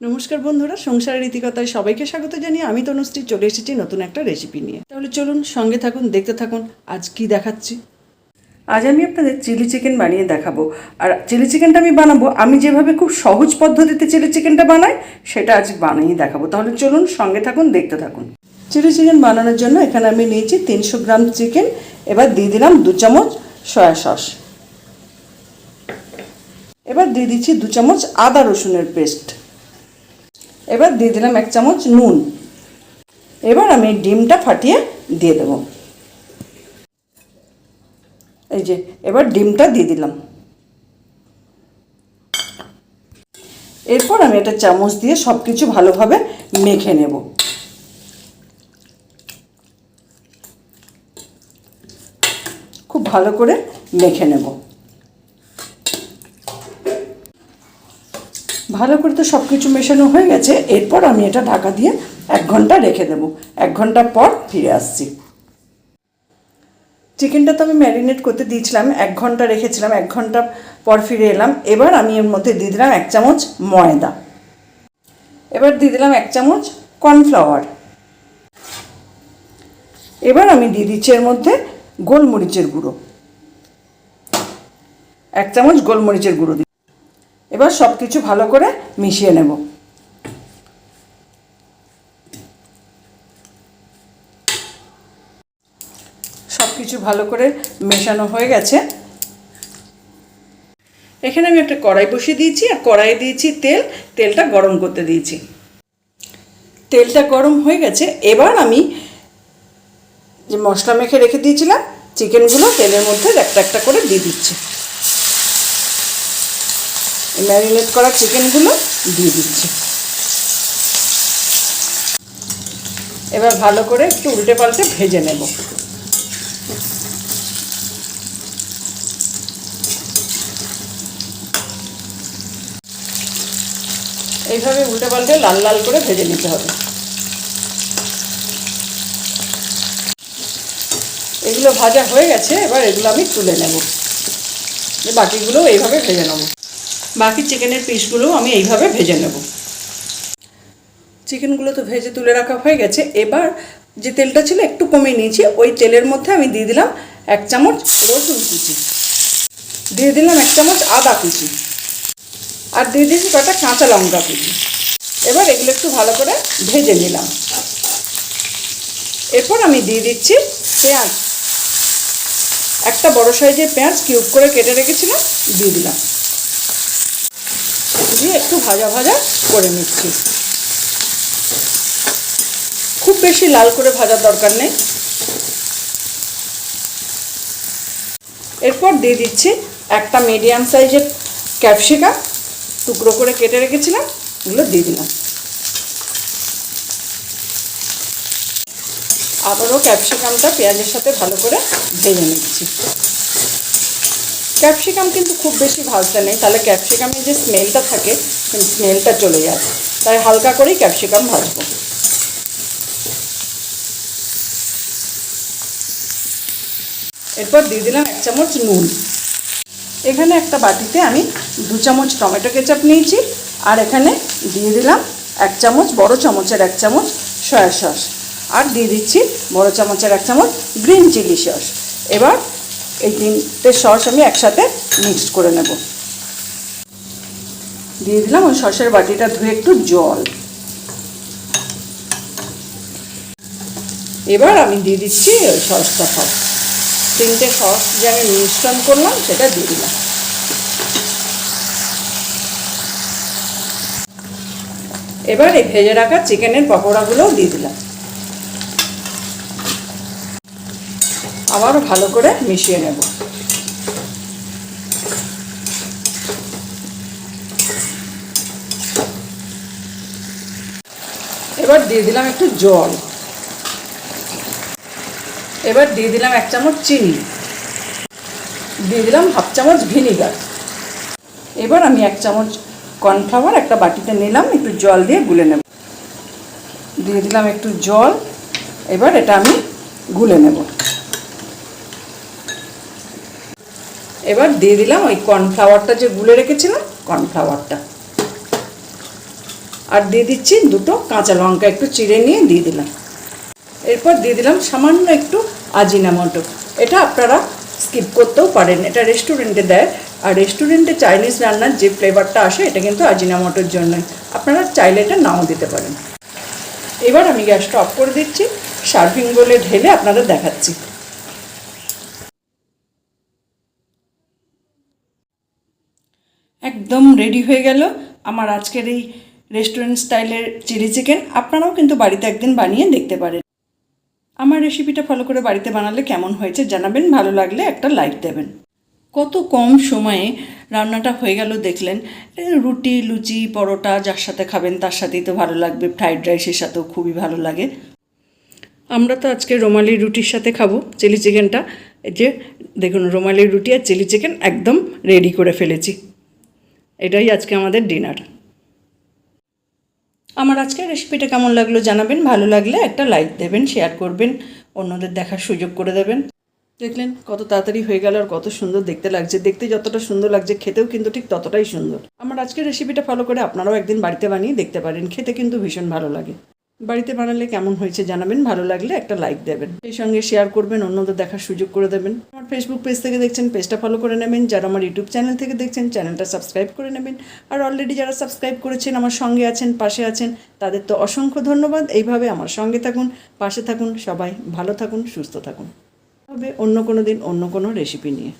নমস্কার বন্ধুরা সংসারের রীতিকতায় সবাইকে স্বাগত জানিয়ে আমি তনুশ্রী চলে এসেছি নতুন একটা রেসিপি নিয়ে। তাহলে চলুন সঙ্গে থাকুন দেখতে থাকুন আজ কি দেখাচ্ছি। আজ আমি আপনাদের চিলি চিকেন বানিয়ে দেখাবো। আর চিলি চিকেনটা আমি বানাবো আমি যেভাবে খুব সহজ পদ্ধতিতে চিলি চিকেনটা বানাই সেটা আজ বানিয়ে দেখাবো। তাহলে চলুন সঙ্গে থাকুন দেখতে থাকুন। চিলি চিকেন বানানোর জন্য এখানে আমি নিয়েছি তিনশো গ্রাম চিকেন এবার দিয়ে দিলাম দু চামচ সয়া সস এবার দিয়ে দিচ্ছি দু চামচ আদা রসুনের পেস্ট এবার দিয়ে দিলাম এক চামচ নুন। এবার আমি ডিমটা ফাটিয়ে দিয়ে দেবো। এই যে, এবার ডিমটা দিয়ে দিলাম। এরপর আমি একটা চামচ দিয়ে সব কিছু ভালোভাবে মেখে নেব। খুব ভালো করে মেখে নেব। ভালো করে তো সব কিছু মেশানো হয়ে গেছে, এরপর আমি এটা ঢাকা দিয়ে এক ঘণ্টা রেখে দেবো। এক ঘণ্টা পর ফিরে আসছি। চিকেনটা তো আমি ম্যারিনেট করতে দিয়েছিলাম, এক ঘণ্টা রেখেছিলাম, এক ঘণ্টা পর ফিরে এলাম। এবার আমি এর মধ্যে দিয়ে দিলাম এক চামচ ময়দা। এবার দিয়ে দিলাম এক চামচ কর্নফ্লাওয়ার। এবার আমি দিয়ে দিচ্ছি এর মধ্যে গোলমরিচের গুঁড়ো। এক চামচ গোলমরিচের গুঁড়ো এবার সব কিছু ভালো করে মিশিয়ে নেব। সব কিছু ভালো করে মেশানো হয়ে গেছে। এখানে আমি একটা কড়াই বসিয়ে দিয়েছি আর কড়াইয়ে দিয়েছি তেল। তেলটা গরম করতে দিয়েছি। তেলটা গরম হয়ে গেছে। এবার আমি যে মশলা মেখে রেখে দিয়েছিলাম, চিকেনগুলো তেলের মধ্যে একটা একটা করে দিয়ে দিচ্ছি। ম্যারিনেট করা চিকেনগুলো দিয়ে দিচ্ছি। এবার ভালো করে একটু উল্টে পাল্টে ভেজে নেব। এইভাবে উল্টে পাল্টে লাল লাল করে ভেজে নিতে হবে। এগুলো ভাজা হয়ে গেছে, এবার এগুলো আমি তুলে নেব। বাকিগুলো এইভাবে ভেজে নেব। বাকি চিকেনের পিসগুলোও আমি এইভাবে ভেজে নেব। চিকেনগুলো তো ভেজে তুলে রাখা হয়ে গেছে। এবার যে তেলটা ছিল একটু কমিয়ে নিয়েছি, ওই তেলের মধ্যে আমি দিয়ে দিলাম এক চামচ রসুন কুচি। দিয়ে দিলাম এক চামচ আদা কুচি। আর দিয়ে দিয়েছি কটা কাঁচা লঙ্কা কুচি। এবার এগুলো একটু ভালো করে ভেজে নিলাম। এরপর আমি দিয়ে দিচ্ছি পেঁয়াজ। একটা বড় সাইজের পেঁয়াজ কিউব করে কেটে রেখেছিলাম, দিয়ে দিলাম। দিয়ে একটু ভাজা ভাজা করে নিচ্ছি। খুব বেশি লাল করে ভাজার দরকার নেই। এরপর দিয়ে দিচ্ছি একটা মিডিয়াম সাইজের ক্যাপসিকাম টুকরো করে কেটে রেখেছিলাম, এগুলো দিয়ে দিলাম। আবারও ক্যাপসিকামটা পেঁয়াজের সাথে ভালো করে ভেজে নিচ্ছি। ক্যাপসিকাম কিন্তু খুব বেশি ভাজতে নেই। তাহলে ক্যাপসিকামের যে স্মেলটা থাকে স্মেলটা চলে যায় তাই হালকা করেই ক্যাপসিকাম ভাজবো। এরপর দিয়ে দিলাম এক চামচ নুন। এখানে একটা বাটিতে আমি দু চামচ টমেটো কেচাপ নিয়েছি, আর এখানে দিয়ে দিলাম এক চামচ, বড় চামচের এক চামচ সয়া সস। আর দিয়ে দিচ্ছি বড় চামচের এক চামচ গ্রিন চিলি সস। এবার এই তিনটে সস আমি একসাথে মিক্সড করে নেব। দিয়ে দিলাম ওই সসের বাটিটা ধুয়ে একটু জল। এবার আমি দিয়ে দিচ্ছি ওই সসটা সব। তিনটে সস যে আমি মিশ্রণ করলাম সেটা দিয়ে দিলাম। এবার এই ভেজে রাখা চিকেনের পকোড়াগুলোও দিয়ে দিলাম। আবারও ভালো করে মিশিয়ে নেব। এবার দিয়ে দিলাম একটু জল। এবার দিয়ে দিলাম এক চামচ চিনি। দিয়ে দিলাম হাফ চামচ ভিনিগার। এবার আমি এক চামচ কর্নফ্লাওয়ার একটা বাটিতে নিলাম, একটু জল দিয়ে গুলে নেব। দিয়ে দিলাম একটু জল, এবার এটা আমি গুলে নেব। এবার দিয়ে দিলাম ওই কর্নফ্লাওয়ারটা যে গুলে রেখেছিলাম, কর্নফ্লাওয়ারটা। আর দিয়ে দিচ্ছি দুটো কাঁচা লঙ্কা, একটু চিড়ে নিয়ে দিয়ে দিলাম। এরপর দিয়ে দিলাম সামান্য একটু আজিনামটো। এটা আপনারা স্কিপ করতেও পারেন, এটা রেস্টুরেন্টে দেয়। আর রেস্টুরেন্টে চাইনিজ রান্নার যে ফ্লেভারটা আসে, এটা কিন্তু আজিনামটোর জন্যই। আপনারা চাইলে এটা নাও দিতে পারেন। এবার আমি গ্যাসটা অফ করে দিচ্ছি, সার্ভিং বলে ঢেলে আপনাদের দেখাচ্ছি। একদম রেডি হয়ে গেল আমার আজকের এই রেস্টুরেন্ট স্টাইলের চিলি চিকেন আপনারাও কিন্তু বাড়িতে একদিন বানিয়ে দেখতে পারেন। আমার রেসিপিটা ফলো করে বাড়িতে বানালে কেমন হয়েছে জানাবেন, ভালো লাগলে একটা লাইক দেবেন। কত কম সময়ে রান্নাটা হয়ে গেল দেখলেন রুটি, লুচি, পরোটা যার সাথে খাবেন তার সাথেই তো ভালো লাগবে ফ্রাইড রাইসের সাথেও খুবই ভালো লাগে। আমরা তো আজকে রোমালি রুটির সাথে খাব চিলি চিকেনটা যে দেখুন রোমালি রুটি আর চিলি চিকেন একদম রেডি করে ফেলেছি। এটাই আজকে আমাদের ডিনার আমার আজকের রেসিপিটা কেমন লাগল জানাবেন, ভালো লাগলে একটা লাইক দেবেন শেয়ার করবেন, অন্যদের দেখার সুযোগ করে দেবেন। দেখলেন কত তাড়াতাড়ি হয়ে গেল আর কত সুন্দর দেখতে লাগছে। দেখতে যতটা সুন্দর লাগছে, খেতেও কিন্তু ঠিক ততটাই সুন্দর। আমার আজকের রেসিপিটা ফলো করে আপনারাও একদিন বাড়িতে বানিয়ে দেখতে পারেন, খেতে কিন্তু ভীষণ ভালো লাগে। বাড়িতে বানালে কেমন হয়েছে জানাবেন, ভালো লাগলে একটা লাইক দেবেন। সেই সঙ্গে শেয়ার করবেন, অন্যদের দেখার সুযোগ করে দেবেন। আমার ফেসবুক পেজ থেকে দেখছেন পেজটা ফলো করে নেবেন। যারা আমার ইউটিউব চ্যানেল থেকে দেখছেন চ্যানেলটা সাবস্ক্রাইব করে নেবেন। আর অলরেডি যারা সাবস্ক্রাইব করেছেন, আমার সঙ্গে আছেন, পাশে আছেন, তাদের তো অসংখ্য ধন্যবাদ। এইভাবে আমার সঙ্গে থাকুন, পাশে থাকুন, সবাই ভালো থাকুন, সুস্থ থাকুন। হবে অন্য কোনো দিন, অন্য কোনো রেসিপি নিয়ে।